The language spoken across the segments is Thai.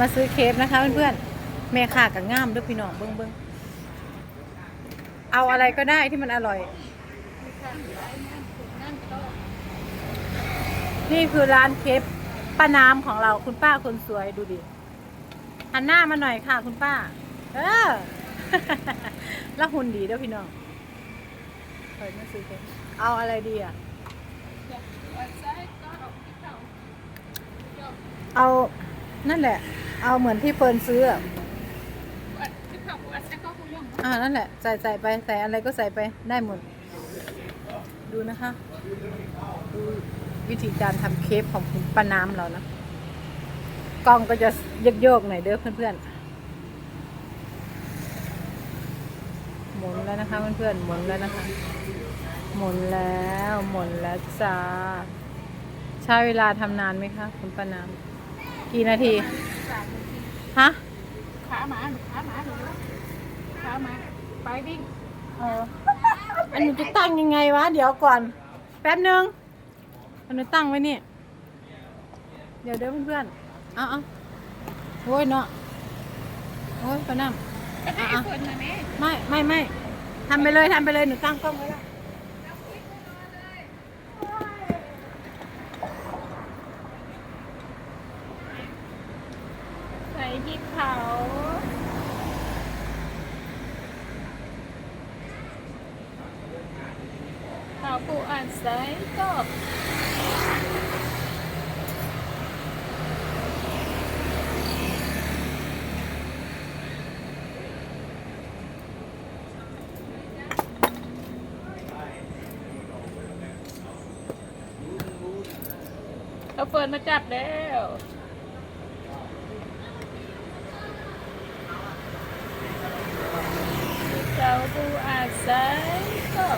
มาซื้อเคฟนะคะเพื่อนๆแม่ค้ากับง่ามด้วยพี่น้องเบิ้งเบิ้งเอาอะไรก็ได้ที่มันอร่อย นี่คือร้านเคฟป้าน้ำของเราคุณป้าคนสวยดูดิหันหน้ามาหน่อยค่ะคุณป้า เออแล้วหุ่นดีด้วยพี่น้องเปิดมาซื้อเคฟเอาอะไรดีอะเอา นั่นแหละ เอาเหมือนที่เฟิร์นซื้ออะอ่า นั่นแหละ ใส่ใส่ไป ใส่อะไรก็ใส่ไป ได้หมด ดูนะคะ ดูวิธีการทำเคฟของคุณป้าน้ำเรานะ กล้องก็จะโยกๆหน่อยเด้อเพื่อนๆ หมุนแล้วนะคะเพื่อนๆ หมุนแล้วนะคะ หมุนแล้ว หมุนแล้วจ้า ใช้เวลาทำนานไหมคะ คุณป้าน้ำ กี่นาทีฮะขาหมาขาหมาดูขาหมาไปวิ่งเอออันหนูจะตั้งยังไงวะ เดี๋ยวก่อน แป๊บนึงอันหนูตั้งไว้นี่ เดี๋ยวเด้อเพื่อนๆเอาเอาโอ้ยเนาะโอ้ยป้าน้ำก็ให้คนนะแม่ไม่ไม่ไม่ทำไปเลยทำไปเลยหนูตั้งกล้องไว้แล้ว พริกเผาเขาปูอัดใส่กรอบเอาเฟิร์นมาจับแล้ว เจ้าปูอาศัยก็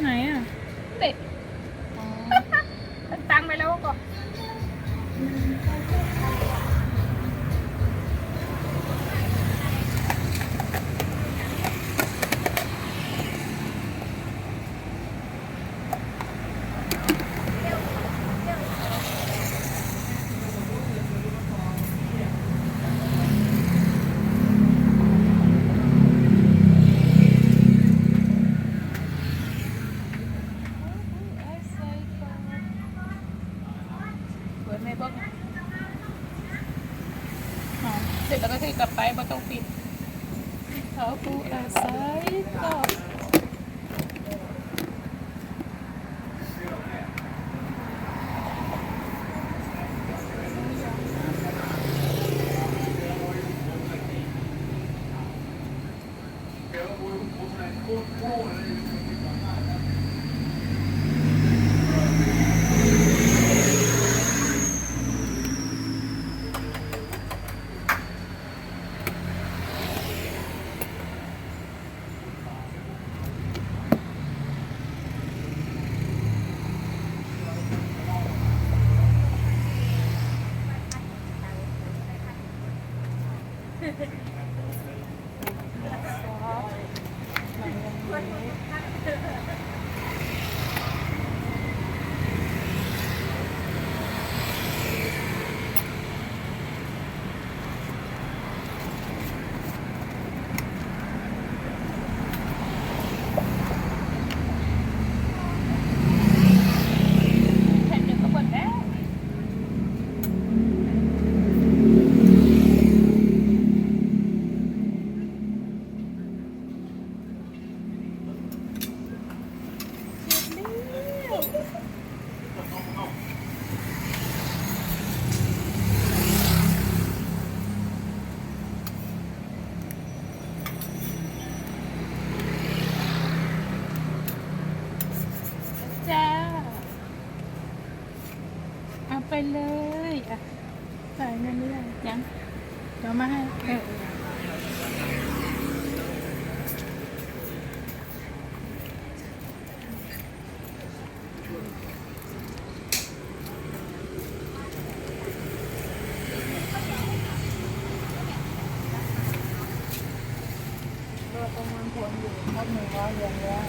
ไหนอะเด็ก ปิดไม่เบิ้งเสร็จแล้วก็คือกลับไปไม่ต้องปิดเขาผู้อาศัยต่อผ่นหนึ่งก็หมดแล้ว จ้า เอาไปเลยอะ ใส่เงินนี่ยังยังเดี๋ยวมาให้เออประมาณผลอยู่ครับหนึ่งร้อยเหรียญแล้ว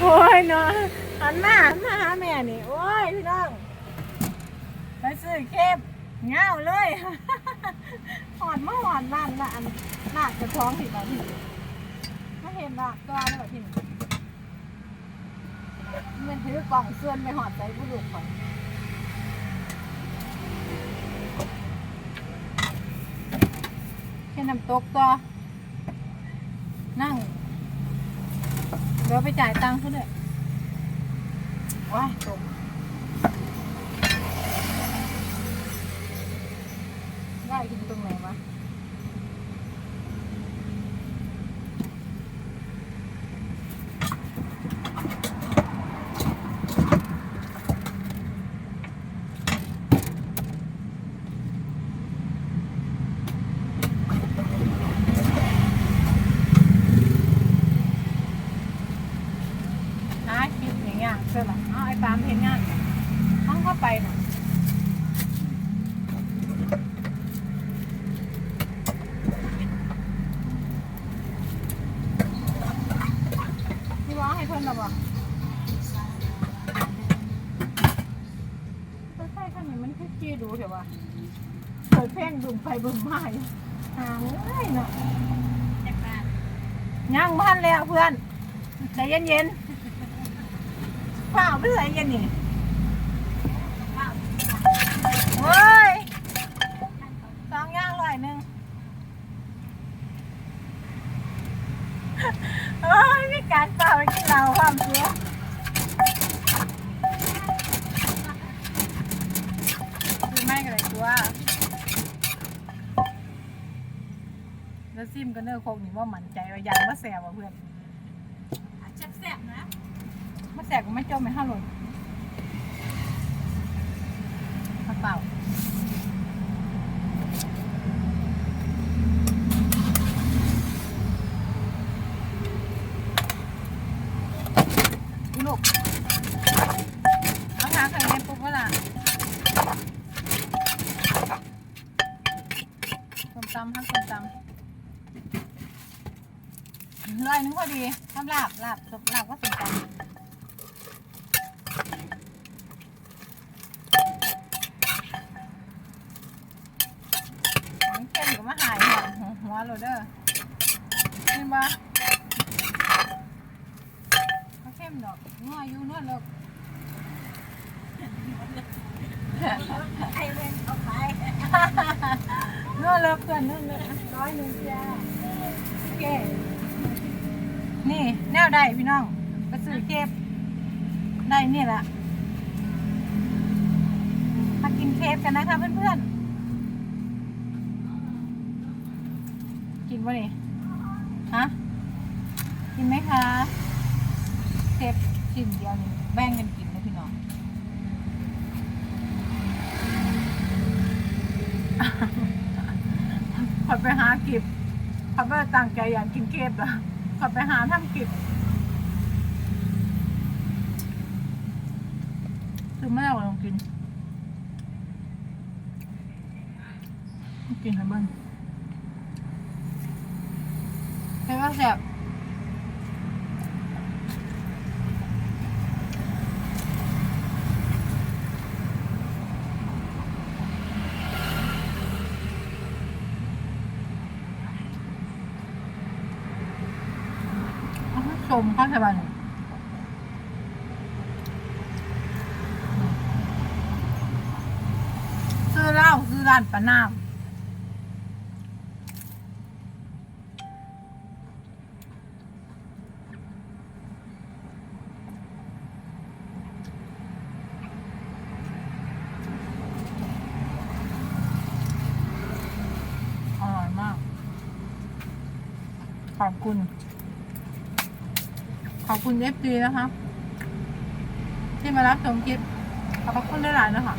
โอ้ยเนาะ หันหน้าหันมาหาแม่นี่ โอ้ยพี่น้อง ไปซื้อเคปเงาเลยหอนมาหอนบ้านละอันลากจะท้องผิดแล้วที่ไม่เห็นลากตัวเลยแบบที่มันถือกล่องส่วนไปหอดใจผู้ลูกก่อนแค่น้ำตกตัวนั่งเดี๋ยวไปจ่ายตังค์เขาด้วย ว้ายตกได้กินตรงไหนวะ หาคลิปอย่างเงี้ยใช่ไหมเอาไอ้ปามเห็นงานห้องก็ ไปนะพี่ว่าให้เพิ่นหรอบ่ก็ใช่ขนาดมันคือจี้ดูเถอะว่าเปิดเพลงดุมไปบึมมาอยู่หางเลยเนาะจากบ้านย่างบ้านแล้วเพื่อนใจเย็นๆเปล่าเพื่อนยันนี่ เฮ้ยสองย่างร้อยหนึ่งเฮ้ยมีการเปล่ากินเราความเสียคือไม่กันเลยตัวแล้วซิมกันเนอร์โคกนี่ว่ามั่นใจว่ายังว่าแสบว่ะเพื่อนแซ่บๆนะ มาแสกก็ไม่จมไม่ห้าหล่นกระ เป๋าลูกเอาหาไข่เย็นปุ๊บก็ล่ะส้มตำทั้งส้มตำร้อยนึงพอดีทำลาบลาบลาบก็ส้มตำ ของเข้มก็มาหายหัว หัวโรเดอร์เห็นปะเขาเข้มดอกนัวอยู่นัวเลิกไอ้เว้นเอาไปนัวเลิกเพื่อนนัวเลิกร้อยหนึ่งจ้าโอเคนี่แนวได้พี่น้องไปซื้อเคปได้นี่แหละมากินเคปกันนะคะเพื่อนๆ กินวะนี่ฮะกินไหมคะเทปชิ้นเดียวนี่แบ่งกันกินนะพี่น้องขอไปหากิบขอไปตั้งใจอยากกินเก็บละขอไปหาทำกิบคือไม่เอาลองกิน กินให้เบิ้งเห็นว่าแซ่บเอาให้ชมข้าวส่บานซื้อเหล้าซื้อร้านปะน้ำอร่อยมาก ขอบคุณ ขอบคุณเอฟดีนะคะ ที่มารับชมคลิป ขอบพระคุณหลายๆนะคะ